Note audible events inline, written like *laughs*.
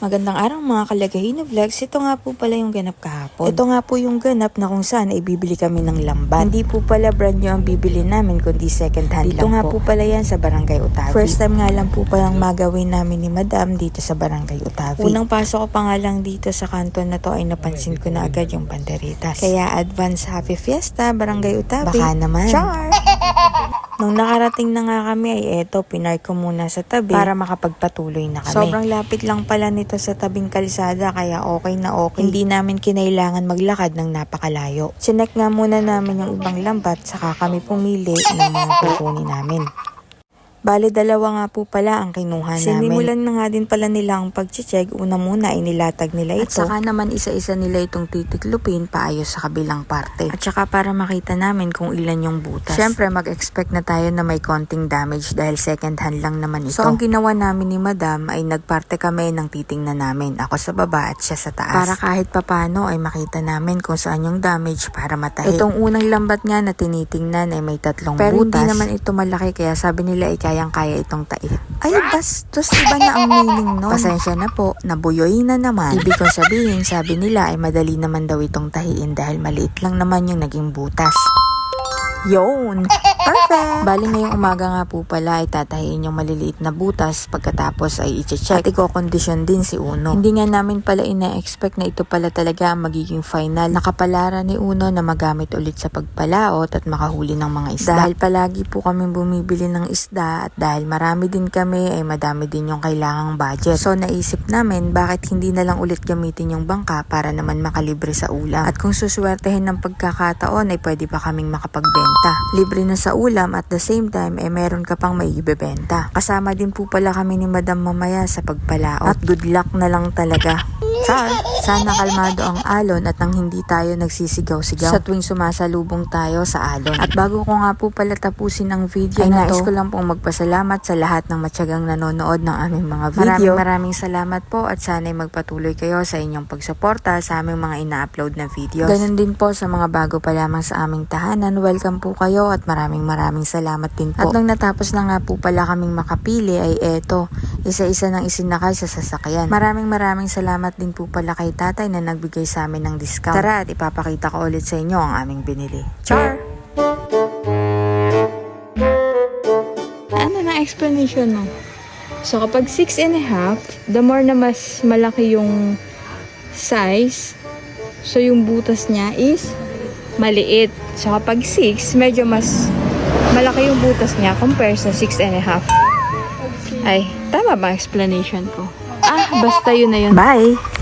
Magandang araw mga kalagahin na vlogs. Ito nga po pala yung ganap kahapon. Ito nga po yung ganap na kung saan ay bibili kami ng lambat. Hindi po pala brand new ang bibili namin kundi second hand dito lang nga po. pala yan sa Barangay Utavi. First time nga lang po palang magawin namin ni Madam dito sa Barangay Utavi. Unang pasok ko pa nga lang dito sa kanto na to ay napansin ko na agad yung panderitas. Kaya advance happy fiesta Barangay Utavi. Baka naman. Char! *laughs* Nung nakarating na nga kami ay eto, pinark ko muna sa tabi para makapagpatuloy na kami. Sobrang lapit lang pala nito sa tabing kalsada kaya okay na okay. Hindi namin kinailangan maglakad ng napakalayo. Sinek nga muna namin yung ibang lambat saka kami pumili ng mga kukunin namin. Bale, dalawa nga po pala ang kinuha namin. Sinimulan na nga din pala nila ang pag-check. Una muna ay nilatag nila ito. At saka naman isa-isa nila itong titiklupin paayos sa kabilang parte. At saka para makita namin kung ilan yung butas. Siyempre, mag-expect na tayo na may konting damage dahil second hand lang naman ito. So, ang ginawa namin ni Madam ay nagparte kami ng titingnan namin. Ako sa baba at siya sa taas. Para kahit papano ay makita namin kung saan yung damage para matahi. Itong unang lambat nga na tinitingnan ay may tatlong Pero butas. Pero hindi naman ito malaki kaya sabi nila ay kayang-kaya itong tai. Ay, bastos, iba na ang meaning nun. Pasensya na po, nabuyoy na naman. Ibig ko sabihin, sabi nila ay madali naman daw itong tahiin dahil maliit lang naman yung naging butas. Yun! Perfect! Bali ngayong umaga nga po pala ay tatahiin yung maliliit na butas pagkatapos ay i-check. At i-condition din si Uno. Hindi nga namin pala ina-expect na ito pala talaga ang magiging final. Nakapalaran ni Uno na magamit ulit sa pagpalaot at makahuli ng mga isda. Dahil palagi po kami bumibili ng isda at dahil marami din kami ay madami din yung kailangang budget. So naisip namin bakit hindi na lang ulit gamitin yung bangka para naman makalibre sa ulam. At kung suswertehin ng pagkakataon ay pwede pa kaming makapagbenta. Libre na sa ulam at the same time ay meron ka pang may ibebenta. Kasama din po pala kami ni Madam mamaya sa pagpalaot. At good luck na lang talaga. Char! Sana kalmado ang alon at nang hindi tayo nagsisigaw-sigaw sa tuwing sumasalubong tayo sa alon. At bago ko nga po pala tapusin ang video ay na nais ko lang pong magpasalamat sa lahat ng matyagang nanonood ng aming mga video. Maraming maraming salamat po at sana'y magpatuloy kayo sa inyong pagsuporta sa aming mga ina-upload na videos. Ganon din po sa mga bago pa lamang sa aming tahanan. Welcome po kayo at maraming maraming salamat din po. At nang natapos na nga po pala kaming makapili ay eto, isa-isa ng isinakay sa sasakyan. Maraming maraming salamat din po pala kay tatay na nagbigay sa amin ng discount. Tara at ipapakita ko ulit sa inyo ang aming binili. Char! Ano na explanation mo? So, kapag 6 and a half, the more na mas malaki yung size, so yung butas niya is maliit. So, kapag 6, medyo mas malaki yung butas niya compare sa 6 and a half. Ay, tama ba explanation ko? Ah, basta yun na yun. Bye!